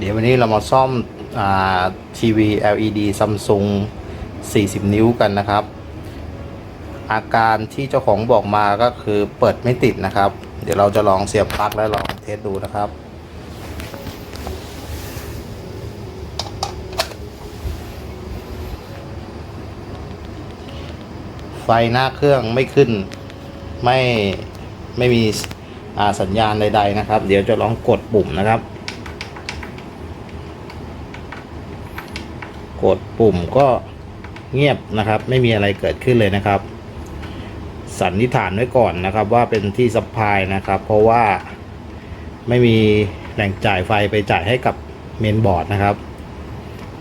เดี๋ยววันนี้เรามาซ่อมอทีวี LED Samsung 40 นิ้วกันนะครับ อาการที่เจ้าของบอกมาก็คือเปิดไม่ติดนะครับ เดี๋ยวเราจะลองเสียบปลั๊กและลองเทสดูนะครับไฟหน้าเครื่องไม่ขึ้นไม่ไม่มีสัญญาณใด ๆ นะครับ เดี๋ยวจะลองกดปุ่มนะครับ กด ปุ่มก็เงียบนะครับ ไม่มีอะไรเกิดขึ้นเลยนะครับ สันนิษฐานไว้ก่อนนะครับ ว่าเป็นที่ซัพพลายนะครับ เพราะว่าไม่มีแหล่งจ่ายไฟไปจ่ายให้กับเมนบอร์ดนะครับ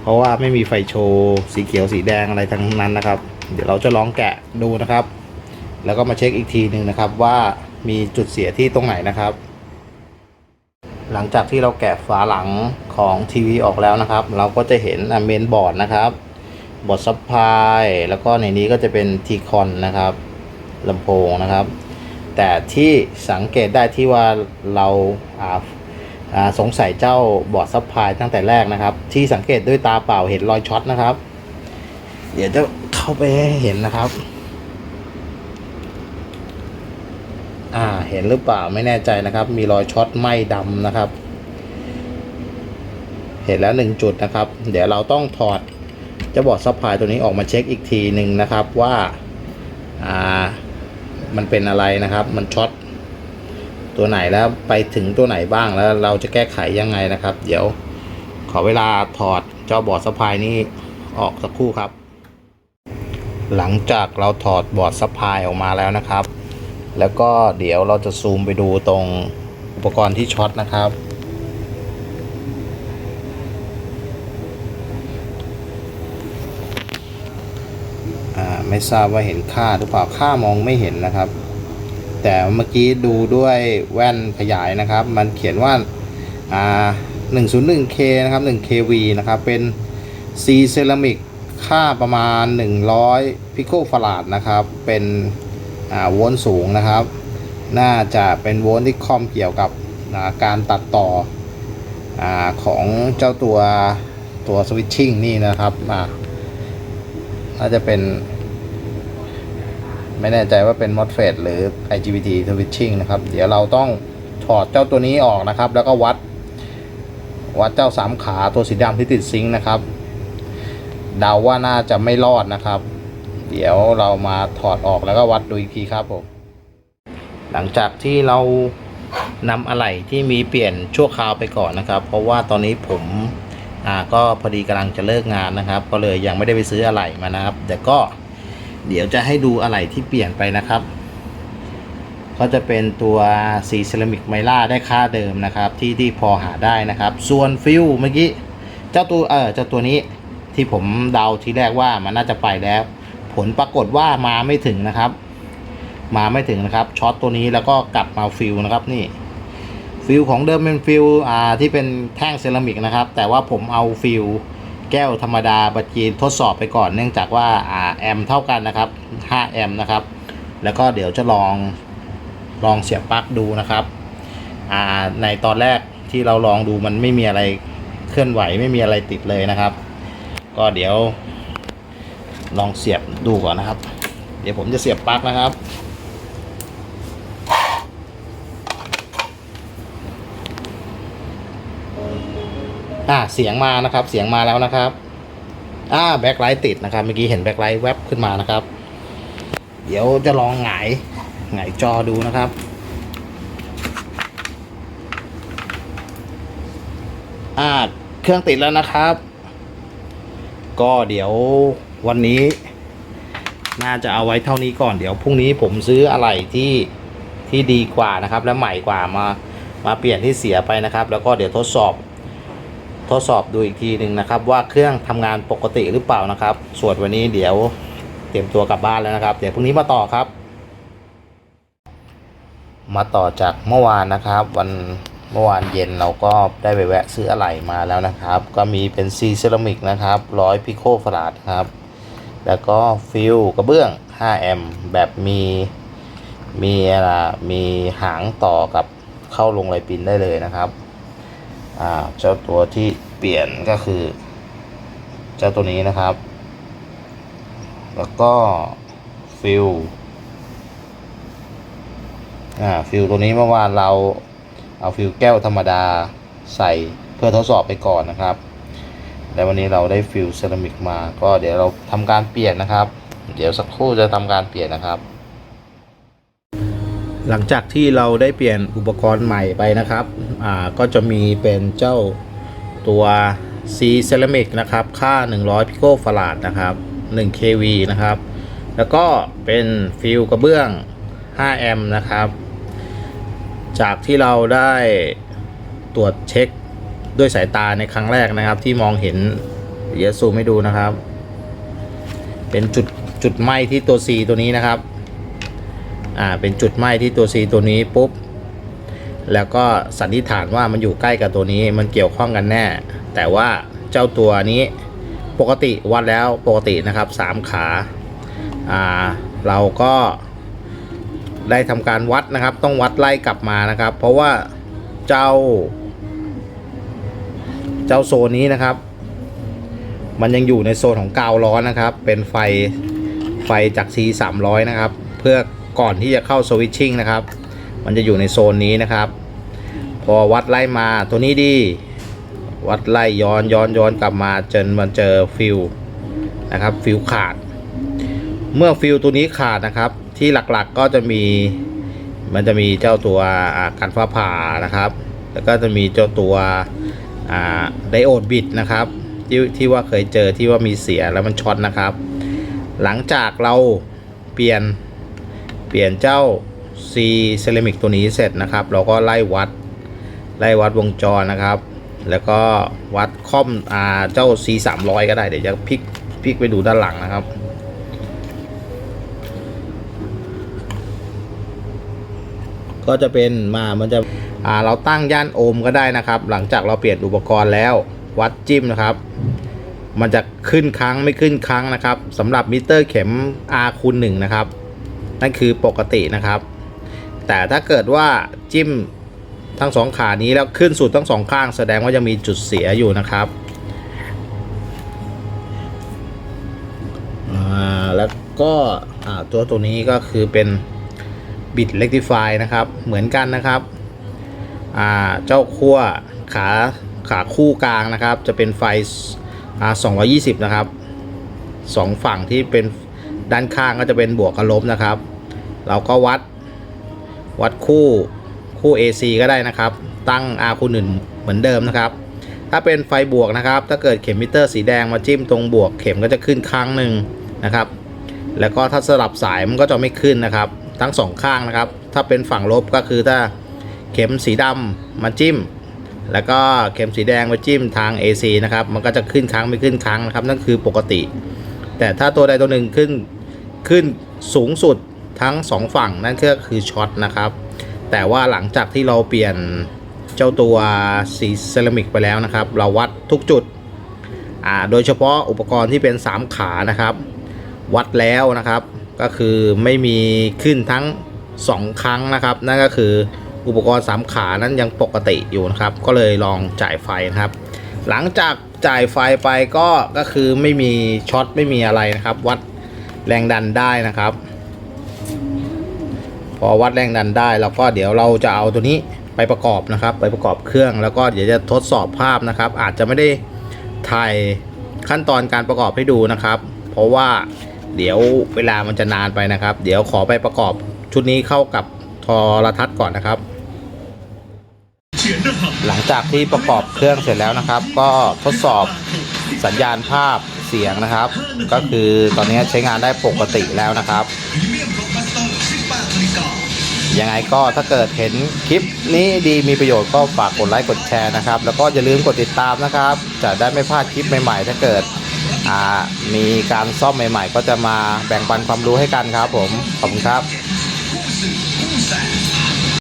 เพราะว่าไม่มีไฟโชว์สีเขียวสีแดงอะไรทั้งนั้นนะครับ เดี๋ยวเราจะลองแกะดูนะครับ แล้วก็มาเช็คอีกทีหนึ่งนะครับ ว่ามีจุดเสียที่ตรงไหนนะครับ หลังจากที่เราแกะฝาหลังของทีวีออกแล้วนะครับ เราก็จะเห็นเมนบอร์ดนะครับบอร์ดซับพลายแล้วก็ในนี้ก็จะเป็นทีคอนนะครับลำโพงนะครับ แต่ที่สังเกตได้ที่ว่าเราสงสัยเจ้าบอร์ดซับพลายตั้งแต่แรกนะครับ ที่สังเกตด้วยตาเปล่าเห็นรอยช็อตนะครับ เดี๋ยวจะเข้าไปให้เห็นนะครับ อ่า เห็นหรือเปล่าไม่แน่ใจนะครับ มีรอยช็อตไหม้ดำนะครับ เห็นแล้วหนึ่งจุดนะครับ เดี๋ยวเราต้องถอดเจะบอร์ดซัพพลายตัวนี้ออกมาเช็คอีกทีหนึ่งนะครับว่าอ่ามันเป็นอะไรนะครับ มันช็อตตัวไหนแล้วไปถึงตัวไหนบ้างแล้วเราจะแก้ไขยังไงนะครับ เดี๋ยวขอเวลาถอดเจ้าบอร์ดซัพพลายนี้ออกสักครู่ครับ หลังจากเราถอดบอร์ดซัพพลายออกมาแล้วนะครับ แล้วก็เดี๋ยวเราจะซูมไปดูตรงอุปกรณ์ที่ช็อตนะครับอ่าไม่ทราบว่าเห็นค่าหรือเปล่า ค่ามองไม่เห็นนะครับ แต่เมื่อกี้ดูด้วยแว่นขยายนะครับ มันเขียนว่าอ่า 101K นะครับ 1kV นะครับ เป็น C เซรามิกค่าประมาณ 100 พิโคฟาราดนะครับ เป็น โวลต์สูงนะครับ น่าจะเป็นโวลต์ที่คอมเกี่ยวกับการตัดต่ออของเจ้าตัวตัวสวิตชิ่งนี่นะครับอ่าน่าจะเป็น ไม่แน่ใจว่าเป็น MOSFET หรือ IGBT switching นะครับ เดี๋ยวเราต้องถอดเจ้าตัวนี้ออกนะครับ แล้วก็วัด วัดเจ้าสามขาตัวสีดำที่ติดซิงค์นะครับเดาว่าน่าจะไม่รอดนะครับ เดี๋ยวเรามาถอดออกแล้วก็วัดดูอีกทีครับผม หลังจากที่เรานำอะไหล่ที่มีเปลี่ยนชั่วคราวไปก่อนนะครับ เพราะว่าตอนนี้ผมอ่าก็พอดีกำลังจะเลิกงานนะครับ ก็เลยยังไม่ได้ไปซื้ออะไหล่มานะครับ แต่ก็เดี๋ยวจะให้ดูอะไหล่ที่เปลี่ยนไปนะครับ ก็จะเป็นตัวสีเซรามิกไมล่าได้ค่าเดิมนะครับที่ที่พอหาได้นะครับ ส่วนฟิวเมื่อกี้เจ้าตัวเออเจ้าตัวนี้ที่ผมเดาทีแรกว่ามันน่าจะไปแล้ว ผลปรากฏว่ามาไม่ถึงนะครับ มาไม่ถึงนะครับช็อตตัวนี้แล้วก็กลับมาฟิลนะครับนี่ฟิลของเดิมเป็นฟิลอ่าที่เป็นแท่งเซรามิกนะครับ แต่ว่าผมเอาฟิลแก้วธรรมดาบัจจีนทดสอบไปก่อนเนื่องจากว่าอ่าแอมเท่ากันนะครับ5แอมนะครับ แล้วก็เดี๋ยวจะลองลองเสียบปลั๊กดูนะครับอ่าในตอนแรกที่เราลองดูมันไม่มีอะไรเคลื่อนไหวไม่มีอะไรติดเลยนะครับ ก็เดี๋ยว ลองเสียบดูก่อนนะครับ เดี๋ยวผมจะเสียบปลั๊กนะครับ อ่าเสียงมานะครับ เสียงมาแล้วนะครับ อ่าแบ็คไลท์ติดนะครับ เมื่อกี้เห็นแบ็คไลท์แวบขึ้นมานะครับ เดี๋ยวจะลองหงายหงายจอดูนะครับอ่าเครื่องติดแล้วนะครับ ก็เดี๋ยว วันนี้ น่าจะเอาไว้เท่านี้ก่อนเดี๋ยวพรุ่งนี้ผมซื้ออะไรที่ที่ดีกว่านะครับ และใหม่กว่ามามาเปลี่ยนที่เสียไปนะครับ แล้วก็เดี๋ยวทดสอบ ทดสอบดูอีกทีหนึ่งนะครับ ว่าเครื่องทำงานปกติหรือเปล่านะครับ ส่วนวันนี้เดี๋ยวเตรียมตัวกลับบ้านแล้วนะครับ เดี๋ยวพรุ่งนี้มาต่อครับ มาต่อจากเมื่อวานนะครับ วันเมื่อวานเย็นเราก็ได้ไปแวะซื้ออะไหล่มาแล้วนะครับ ก็มีเป็นซีเซรามิกนะครับร้อยพิโคฟราดครับ แล้วก็ฟิลกระเบื้อง 5 แอมป์แบบมีมีอะไรมีหางต่อกับเข้าลงไรปินได้เลยนะครับอ่าเจ้าตัวที่เปลี่ยนก็คือ เจ้าตัวนี้นะครับ แล้วก็ฟิลอ่าฟิลตัวนี้เมื่อวานเราเอาฟิลแก้วธรรมดาใส่เพื่อทดสอบไปก่อนนะครับ และวันนี้เราได้ฟิลเซรามิกมา ก็เดี๋ยวเราทำการเปลี่ยนนะครับ เดี๋ยวสักครู่จะทำการเปลี่ยนนะครับ หลังจากที่เราได้เปลี่ยนอุปกรณ์ใหม่ไปนะครับอ่าก็จะมีเป็นเจ้าตัว C Ceramic นะครับ ค่า 100 พิโคฟาราดนะครับ 1 kV นะครับ แล้วก็เป็นฟิลกระเบื้อง 5 แอมป์นะครับ จากที่เราได้ตรวจเช็ค ด้วยสายตาในครั้งแรกนะครับ ที่มองเห็นเดี๋ยวซูมให้ดูนะครับ เป็นจุดจุดไหม้ที่ตัว C ตัวนี้นะครับอ่าเป็นจุดไหม้ที่ตัว C ตัวนี้ปุ๊บแล้วก็สันนิษฐานว่ามันอยู่ใกล้กับตัวนี้มันเกี่ยวข้องกันแน่ แต่ว่าเจ้าตัวนี้ปกติวัดแล้วปกตินะครับสามขาอ่าเราก็ได้ทำการวัดนะครับ ต้องวัดไล่กลับมานะครับ เพราะว่าเจ้า เจ้าโซนนี้นะครับ มันยังอยู่ในโซนของกาวร้อนนะครับ เป็นไฟไฟจาก C 300นะครับ เพื่อก่อนที่จะเข้าสวิตชิ่งนะครับ มันจะอยู่ในโซนนี้นะครับ พอวัดไล่มาตัวนี้ดี วัดไล่ย้อนย้อนย้อนกลับมาจนมันเจอฟิลนะครับฟิลขาด เมื่อฟิลตัวนี้ขาดนะครับ ที่หลักๆก็จะมีมันจะมีเจ้าตัวอ่ากันฟ้าผ่านะครับ แล้วก็จะมีเจ้าตัว ไดโอดบิดนะครับที่ที่ว่าเคยเจอที่ว่ามีเสียแล้วมันช็อตนะครับ หลังจากเราเปลี่ยนเปลี่ยนเจ้า C เซรามิกตัวนี้เสร็จนะครับ เราก็ไล่วัดไล่วัดวงจรนะครับ แล้วก็วัดค่อมอ่าเจ้า C 300ก็ได้เดี๋ยวจะพลิกพลิกไปดูด้านหลังนะครับ ก็จะเป็นมามันจะ เราตั้งย่านโอห์มก็ได้นะครับ หลังจากเราเปลี่ยนอุปกรณ์แล้ววัดจิ้มนะครับ มันจะขึ้นครั้งไม่ขึ้นครั้งนะครับสำหรับมิเตอร์เข็ม R คูณ1นะครับนั่นคือปกตินะครับ แต่ถ้าเกิดว่าจิ้มทั้งสองขานี้แล้วขึ้นสุดทั้งสองข้าง แสดงว่าจะมีจุดเสียอยู่นะครับแล้วก็ตัวตัวนี้ก็คือเป็นบิด rectify นะครับ เหมือนกันนะครับ เจ้าขั้วขาขาคู่กลางนะครับ จะเป็นไฟ220 นะครับสองฝั่งที่เป็นด้านข้างก็จะเป็นบวกกับลบนะครับ เราก็วัดวัดคู่คู่ AC ก็ได้นะครับ ตั้ง R คูณ1เหมือนเดิมนะครับ ถ้าเป็นไฟบวกนะครับ ถ้าเกิดเข็มมิเตอร์สีแดงมาจิ้มตรงบวกเข็มก็จะขึ้นครั้งหนึ่งนะครับ แล้วก็ถ้าสลับสายมันก็จะไม่ขึ้นนะครับ ทั้งสองข้างนะครับ ถ้าเป็นฝั่งลบก็คือถ้า เข็มสีดำมาจิ้ม แล้วก็เข็มสีแดงมาจิ้มทาง AC นะครับ มันก็จะขึ้นครั้งไม่ขึ้นครั้งนะครับ นั่นคือปกติ แต่ถ้าตัวใดตัวหนึ่งขึ้นขึ้นสูงสุดทั้งสองฝั่งนั่นก็คือช็อตนะครับ แต่ว่าหลังจากที่เราเปลี่ยนเจ้าตัวสีเซรามิกไปแล้วนะครับ เราวัดทุกจุดอ่าโดยเฉพาะอุปกรณ์ที่เป็น 3 ขานะครับ วัดแล้วนะครับก็คือไม่มีขึ้นทั้ง 2 ครั้งนะครับ นั่นก็คือ อุปกรณ์ 3 ขานั้นยังปกติอยู่นะครับ ก็เลยลองจ่ายไฟนะครับ หลังจากจ่ายไฟไปก็ก็คือไม่มีช็อตไม่มีอะไรนะครับ วัดแรงดันได้นะครับ พอวัดแรงดันได้แล้วก็เดี๋ยวเราจะเอาตัวนี้ไปประกอบนะครับ ไปประกอบเครื่องแล้วก็เดี๋ยวจะทดสอบภาพนะครับ อาจจะไม่ได้ถ่ายขั้นตอนการประกอบให้ดูนะครับ เพราะว่าเดี๋ยวเวลามันจะนานไปนะครับ เดี๋ยวขอไปประกอบชุดนี้เข้ากับโทรทัศน์ก่อนนะครับ หลังจากที่ประกอบเครื่องเสร็จแล้วนะครับ ก็ทดสอบสัญญาณภาพเสียงนะครับ ก็คือตอนนี้ใช้งานได้ปกติแล้วนะครับ ยังไงก็ถ้าเกิดเห็นคลิปนี้ดีมีประโยชน์ก็ฝากกดไลค์กดแชร์นะครับ แล้วก็อย่าลืมกดติดตามนะครับ จะได้ไม่พลาดคลิปใหม่ๆ ถ้าเกิดมีการซ่อมใหม่ ๆ ก็จะมาแบ่งปันความรู้ให้กันครับผมขอบคุณครับ